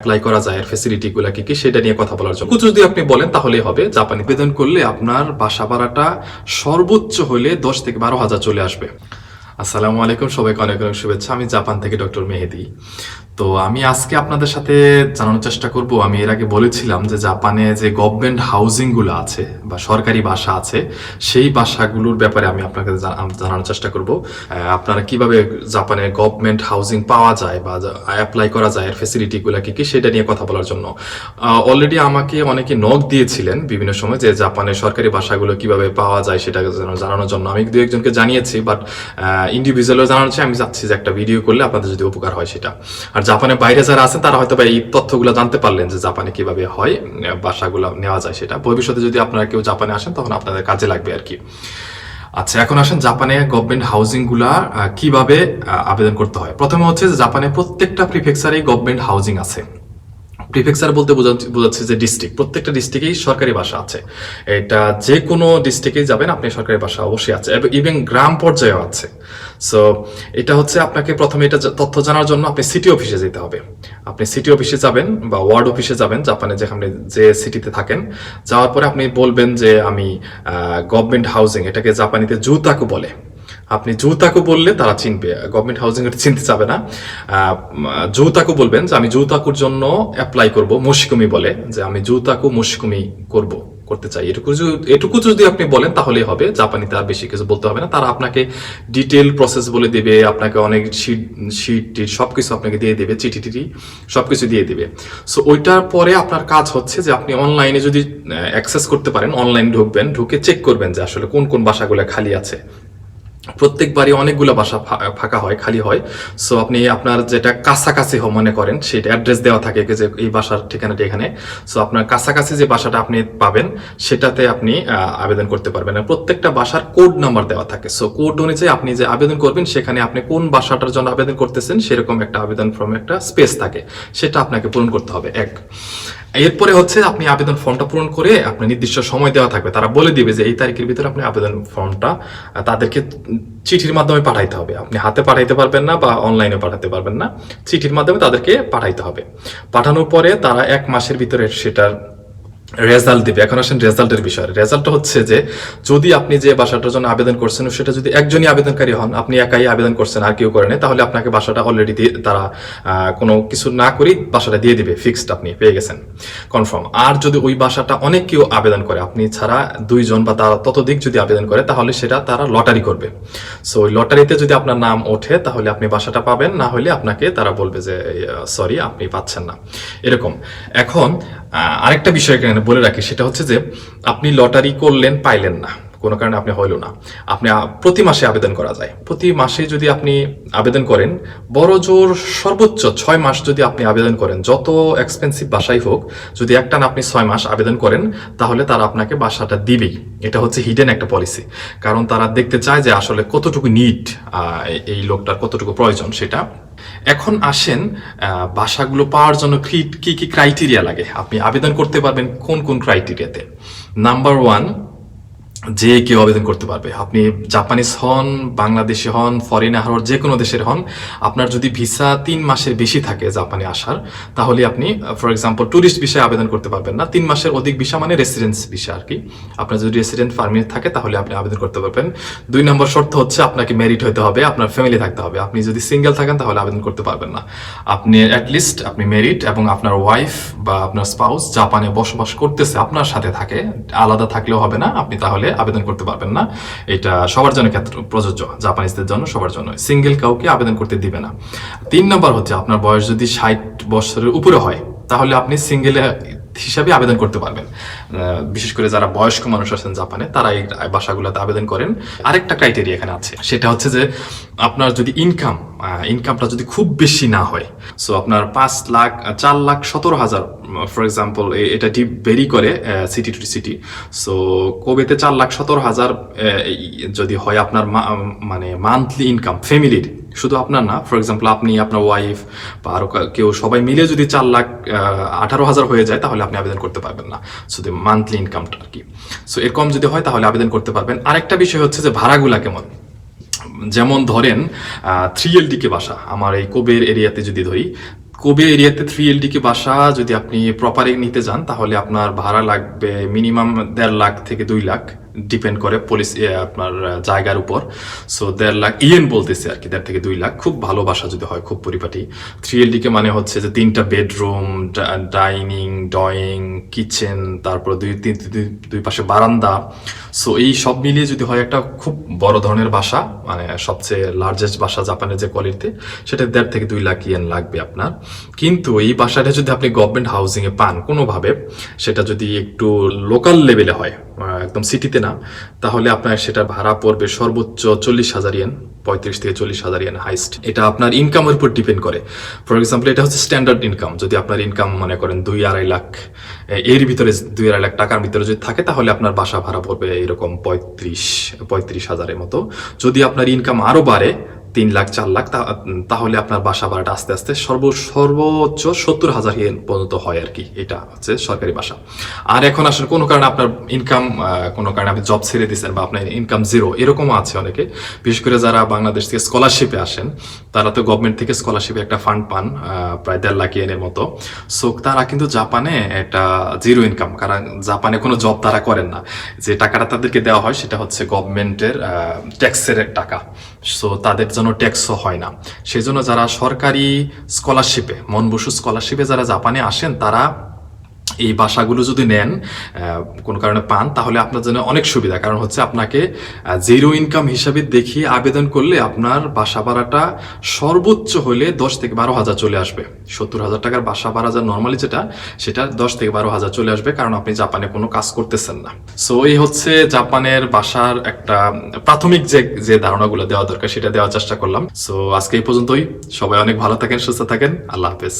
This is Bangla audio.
অ্যাপ্লাই করা যায় এর ফেসিলিটি গুলা কি কি, সেটা নিয়ে কথা বলার জন্য। যদি আপনি বলেন, তাহলেই হবে। জাপানি বেদন করলে আপনার বাসা ভাড়াটা সর্বোচ্চ হলে দশ থেকে বারো হাজার চলে আসবে। আসসালামু আলাইকুম, সবাইকে অনেক অনেক শুভেচ্ছা। আমি জাপান থেকে ডক্টর মেহেদি। তো আমি আজকে আপনাদের সাথে জানানোর চেষ্টা করব। আমি এর আগে বলেছিলাম যে জাপানে যে গভর্নমেন্ট হাউজিংগুলো আছে বা সরকারি বাসা আছে, সেই বাসাগুলোর ব্যাপারে আমি আপনাকে জানানোর চেষ্টা করব। আপনারা কীভাবে জাপানে গভর্নমেন্ট হাউজিং পাওয়া যায় বা অ্যাপ্লাই করা যায়, এর ফেসিলিটি গুলা কি কি, সেটা নিয়ে কথা বলার জন্য। অলরেডি আমাকে অনেকে নক দিয়েছিলেন বিভিন্ন সময় যে জাপানের সরকারি বাসাগুলো কীভাবে পাওয়া যায়, সেটা জানানোর জন্য। আমি দু একজনকে জানিয়েছি বাট ইন্ডিভিজুয়ালও জানাচ্ছি আমি চাচ্ছি যে একটা ভিডিও করলে আপনাদের যদি উপকার হয় সেটা। আর জাপানের বাইরে যারা আছেন তারা হয়তো এই তথ্যগুলো জানতে পারলেন যে জাপানে কীভাবে হয় বাসাগুলো নেওয়া যায় সেটা। ভবিষ্যতে যদি আপনারা কেউ জাপানে আসেন তখন আপনাদের কাজে লাগবে আর কি। আচ্ছা এখন আসেন জাপানে গভর্নমেন্ট হাউজিংগুলা আহ, কীভাবে আবেদন করতে হয়? প্রথমে হচ্ছে জাপানে প্রত্যেকটা প্রিফেকচারেই গভর্নমেন্ট হাউজিং আছে। প্রিফেকচার বলতে বোঝাচ্ছি- যে ডিস্ট্রিক্ট প্রত্যেকটা ডিস্ট্রিক্টেই সরকারি ভাষা আছে। এটা যে কোনো ডিস্ট্রিক্টেই যাবেন, আপনি সরকারি ভাষা অবশ্যই আছে। এবং ইভেন গ্রাম পর্যায়েও আছে। সো এটা হচ্ছে আপনাকে প্রথমে এটা তথ্য জানার জন্য আপনি সিটি অফিসে যেতে হবে। আপনি সিটি অফিসে যাবেন বা ওয়ার্ড অফিসে যাবেন, জাপানে যেখানে যে সিটিতে থাকেন। যাওয়ার পরে আপনি বলবেন যে আমি গভর্নমেন্ট হাউজিং এটাকে জাপানিতে জুতাকু বলে। আপনি জুতাকু বললে তারা চিনবে। গভর্নমেন্ট হাউজিং এর চিনতে চাবে না। জুতাকু বলবেন যে, আমি জুতাকুর জন্য অ্যাপ্লাই করব। মুশকুমি বলে যে, আমি জুতাকু মুশকুমি করব, করতে চাই। এটুকু এটুকু যদি আপনি বলেন, তাহলেই হবে। জাপানিতে আর বেশি কিছু বলতে হবে না। তারা আপনাকে ডিটেল প্রসেস বলে দেবে, আপনাকে অনেক শিট শিট টিট সবকিছু আপনাকে দিয়ে দেবে, চিঠি টিটি সবকিছু দিয়ে দেবে। সো ওইটার পরে আপনার কাজ হচ্ছে যে, আপনি অনলাইনে যদি অ্যাক্সেস করতে পারেন অনলাইন ঢুকবেন, ঢুকে চেক করবেন যে, আসলে কোন কোন বাসাগুলো খালি আছে। প্রত্যেকবারই অনেকগুলো বাসা ফাঁকা হয়, খালি হয়। সো আপনি আপনার যেটা কাছাকাছি হ- মনে করেন, সেটা অ্যাড্রেস দেওয়া থাকে যে এই বাসার ঠিকানাটা এখানে। সো আপনার কাছাকাছি যে বাসাটা আপনি পাবেন, সেটাতে আপনি আবেদন করতে পারবেন। প্রত্যেকটা বাসার কোড নাম্বার দেওয়া থাকে। সো কোড অনুযায়ী আপনি যে আবেদন করবেন, সেখানে আপনি কোন বাসাটার জন্য আবেদন করতেছেন, সেরকম একটা আবেদন ফর্মে একটা স্পেস থাকে। সেটা আপনাকে পূরণ করতে হবে। এক। এরপরে হচ্ছে আপনি আবেদন ফর্মটা পূরণ করে আপনি নির্দিষ্ট সময় দেওয়া থাকবে। তারা বলে দিবে যে এই তারিখের ভিতরে আপনি আবেদন ফর্মটা তাদেরকে চিঠির মাধ্যমে পাঠাইতে হবে। আপনি হাতে পাঠাইতে পারবেন না বা অনলাইনে পাঠাতে পারবেন না। চিঠির মাধ্যমে তাদেরকে পাঠাইতে হবে। পাঠানোর পরে তারা এক মাসের ভিতরে সেটার রেজাল্ট দিবে। এখন আসেন রেজাল্টের বিষয়। রেজাল্টটা হচ্ছে যে, যদি আপনি যে বাসাটার জন্য আবেদন করছেন, সেটা যদি একজনই আবেদনকারী হন, আপনি একাই আবেদন করছেন, আর কেউ করেন তাহলে আপনাকে বাসাটা অলরেডি তারা কোনো কিছু না করেই বাসাটা দিয়ে দিবে। ফিক্সড আপনি পেয়ে গেছেন। কনফার্ম আর যদি ওই বাসাটা অনেক কেউ আবেদন করে, আপনি ছাড়া দুইজন বা তার ততোধিক যদি আবেদন করে, তাহলে সেটা তারা লটারি করবে। সো ওই লটারিতে যদি আপনার নাম ওঠে, তাহলে আপনি বাসাটা পাবেন, না হলে আপনাকে তারা বলবে যে সরি আপনি পাচ্ছেন না। এরকম। এখন আরেকটা বিষয় এখানে বলে রাখি সেটা হচ্ছে যে আপনি লটারি করলেন পাইলেন না। কোনো কারণে আপনি হইল না। আপনি প্রতি মাসে আবেদন করা যায়। প্রতি মাসে যদি আপনি আবেদন করেন, বড় জোর সর্বোচ্চ ছয় মাস যদি আপনি আবেদন করেন, যত এক্সপেন্সিভ বাসাই হোক, যদি একটানা আপনি ছয় মাস আবেদন করেন, তাহলে তারা আপনাকে বাসাটা দিবেই। এটা হচ্ছে হিডেন একটা পলিসি কারণ তারা দেখতে চায় যে আসলে কতটুকু নিট এই লোকটার কতটুকু প্রয়োজন সেটা। এখন আসেন বাসাগুলো পাওয়ার জন্য কি কি ক্রাইটেরিয়া লাগে? আপনি আবেদন করতে পারবেন কোন কোন ক্রাইটেরিয়াতে নাম্বার ওয়ান যে কেউ আবেদন করতে পারবে। আপনি জাপানিজ হন, বাংলাদেশি হন ফরেনার হন যে কোনো দেশের হন, আপনার যদি ভিসা তিন মাসের বেশি থাকে জাপানে আসার, তাহলে আপনি ফর এক্সাম্পল ট্যুরিস্ট ভিসায় আবেদন করতে পারবেন না। তিন মাসের অধিক ভিসা মানে রেসিডেন্স ভিসা আর কি আপনার যদি রেসিডেন্ট পারমিট থাকে, তাহলে আপনি আবেদন করতে পারবেন। দুই নম্বর শর্ত হচ্ছে আপনাকে মেরিট হতে হবে, আপনার ফ্যামিলি থাকতে হবে। আপনি যদি সিঙ্গেল থাকেন, তাহলে আবেদন করতে পারবেন না। আপনি অ্যাটলিস্ট আপনি মেরিট এবং আপনার ওয়াইফ বা আপনার স্পাউস জাপানে বসবাস করতেছে, আপনার সাথে থাকে, আলাদা থাকলেও হবে না। আপনি তাহলে আবেদন করতে পারবেন না। এটা সবার জন্য ক্ষেত্র, প্রযোজ্য, জাপানিজদের জন্য সবার জন্য। সিঙ্গেল কাউকে আবেদন করতে দিবে না। তিন নম্বর হচ্ছে, আপনার বয়স যদি ষাট বছরের উপরে হয়, তাহলে আপনি সিঙ্গেল হিসাবে আবেদন করতে পারবেন। বিশেষ করে যারা বয়স্ক মানুষ আছেন জাপানে, তারা এই বাসাগুলোতে আবেদন করেন। আরেকটা ক্রাইটেরিয়া এখানে আছে। সেটা হচ্ছে যে, আপনার যদি ইনকাম ইনকামটা যদি খুব বেশি না হয় সো আপনার পাঁচ লাখ, চার লাখ সতেরো হাজার ফর এক্সাম্পল এটা ডিপ ভেরি করে সিটি টু সিটি সো কোবেতে চার লাখ সতেরো হাজার যদি হয় আপনার মানে মান্থলি ইনকাম ফ্যামিলির শুধু আপনার না ফর এক্সাম্পল আপনি, আপনার ওয়াইফ বা আরও কেউ সবাই মিলে যদি চার লাখ আঠারো হাজার হয়ে যায়, তাহলে আপনি আবেদন করতে পারবেন না। শুধু মান্থলি ইনকামটা আর কি। সো এরকম যদি হয়, তাহলে আবেদন করতে পারবেন। আরেকটা বিষয় হচ্ছে যে ভাড়াগুলা কেমন? যেমন ধরেন থ্রি এল কে বাসা, আমার এই কোবের এরিয়াতে যদি ধরি কোবে এরিয়াতে থ্রি এলডিকে বাসা যদি আপনি প্রপারে নিতে যান, তাহলে আপনার ভাড়া লাগবে মিনিমাম দেড় লাখ থেকে দুই লাখ। ডিপেন্ড করে পুলিশ আপনার জায়গার উপর। সো দেড় লাখ ইয়েন বলতেছে আর কি, দেড় থেকে দুই লাখ। খুব ভালো বাসা যদি হয়, খুব পরিপাটি। থ্রি এলডিকে মানে হচ্ছে যে তিনটা বেডরুম ডাইনিং ড্রয়িং কিচেন তারপর দুই, তিন, দুই- পাশে বারান্দা। সো এই সব মিলিয়ে যদি হয় একটা খুব বড় ধরনের বাসা মানে সবচেয়ে লার্জেস্ট বাসা জাপানের যে কোয়ালিটিতে সেটা দেড় থেকে দুই লাখ ইয়েন লাগবে আপনার। কিন্তু এই বাসাটা যদি আপনি গভর্নমেন্ট হাউজিং এ পান, কোনোভাবে সেটা যদি একটু লোকাল লেভেলে হয় একদম সিটিতে না, তাহলে আপনার সেটা ভাড়া পড়বে সর্বোচ্চ চল্লিশ হাজার ইয়েন পঁয়ত্রিশ থেকে চল্লিশ হাজার ইয়েন হাইস্ট এটা আপনার ইনকামের উপর ডিপেন্ড করে। ফর এক্সাম্পল এটা হচ্ছে স্ট্যান্ডার্ড ইনকাম যদি আপনার ইনকাম মনে করেন দুই আড়াই লাখ এর ভিতরে দুই আড়াই লাখ টাকার ভিতরে যদি থাকে, তাহলে আপনার বাসা ভাড়া পড়বে এরকম পঁয়ত্রিশ পঁয়ত্রিশ হাজারের মতো। যদি আপনার ইনকাম আরও বাড়ে তিন লাখ, চার লাখ তাহলে আপনার বাসা ভাড়াটা আস্তে আস্তে সর্ব সর্বোচ্চ সত্তর হাজার ইয়েন পর্যন্ত হয় আর কি। এটা হচ্ছে সরকারি বাসা। আর এখন আসলে কোনো কারণে আপনার ইনকাম কোনো কারণে আপনি জব ছেড়ে দিচ্ছেন বা আপনার ইনকাম জিরো এরকমও আছে অনেকে। বিশেষ করে যারা বাংলাদেশ থেকে স্কলারশিপে আসেন, তারা তো গভর্নমেন্ট থেকে স্কলারশিপে একটা ফান্ড পান প্রায় দেড় লাখ ইয়েনের মতো। সো তারা কিন্তু জাপানে একটা জিরো ইনকাম কারণ জাপানে কোনো জব তারা করেন না। যে টাকাটা তাদেরকে দেওয়া হয়, সেটা হচ্ছে গভর্নমেন্টের ট্যাক্সের টাকা। সো তাদের জন্য ট্যাক্সও হয় না। সেই জন্য যারা সরকারি স্কলারশিপে মনবসু স্কলারশিপে যারা জাপানে আসেন, তারা এই বাসাগুলো যদি নেন কোনো কারণে পান, তাহলে আপনার জন্য অনেক সুবিধা। কারণ হচ্ছে আপনাকে জিরো ইনকাম হিসাবে দেখিয়ে আবেদন করলে আপনার বাসা ভাড়াটা সর্বোচ্চ হলে দশ থেকে বারো হাজার চলে আসবে। সত্তর হাজার টাকার বাসা ভাড়া যা নর্মালি যেটা, সেটা দশ থেকে বারো হাজার চলে আসবে, কারণ আপনি জাপানে কোনো কাজ করতেছেন না। সো এই হচ্ছে জাপানের বাসার একটা প্রাথমিক যে যে ধারণাগুলো দেওয়া দরকার, সেটা দেওয়ার চেষ্টা করলাম। সো আজকে এই পর্যন্তই। সবাই অনেক ভালো থাকেন, সুস্থ থাকেন। আল্লাহ হাফেজ।